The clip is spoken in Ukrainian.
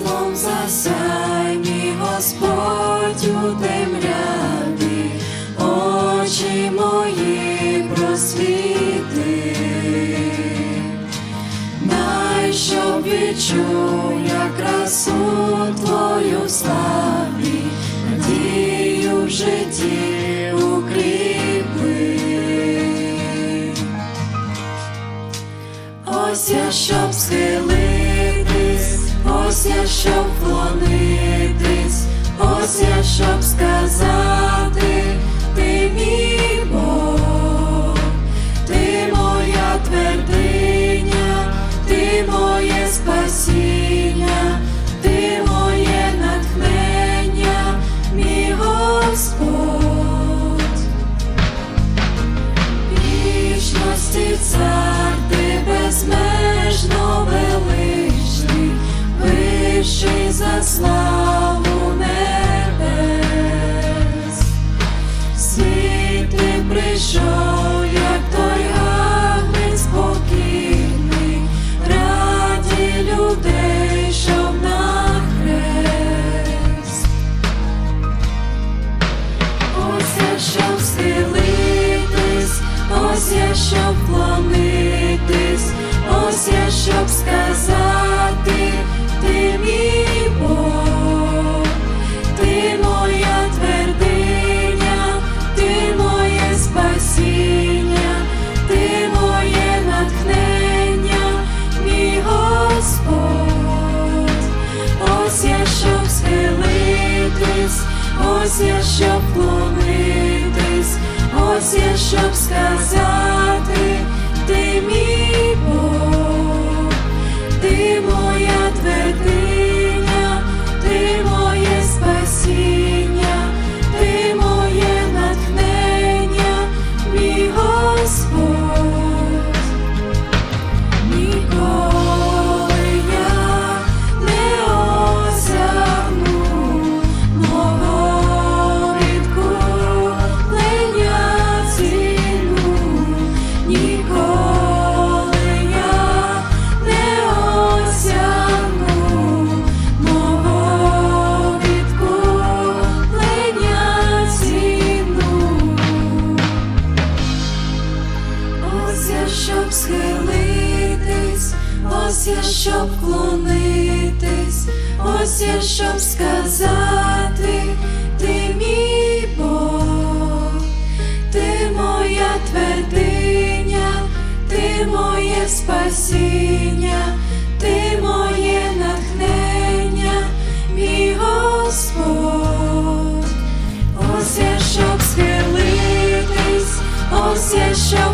світлом засяй, мій Господь у темряві, очі мої просвіти, дай, щоб відчув красу Твою славі, надію в житті укріпи. Ось я щоб схилитись, ось я щоб вклонитись, ось я щоб сказати, щоб схилитись, ось я щоб вклонитись, ось я щоб сказати, ти мій Бог, ти моя твердиня, ти моє спасіння, ти моє натхнення, мій Господь. Ось я щоб схилитись, ось я щоб вклонитись, ось я щоб сказати, ти мій Бог, ти моя твердиня, ти моє спасіння, ти моє натхнення, мій Господь. Ніколи щоб вклонитись, ось я щоб сказати, ти мій Бог, ти моя твердиня, ти моє спасіння, ти моє натхнення, мій Господь. Ось я щоб схилитись, ось я щоб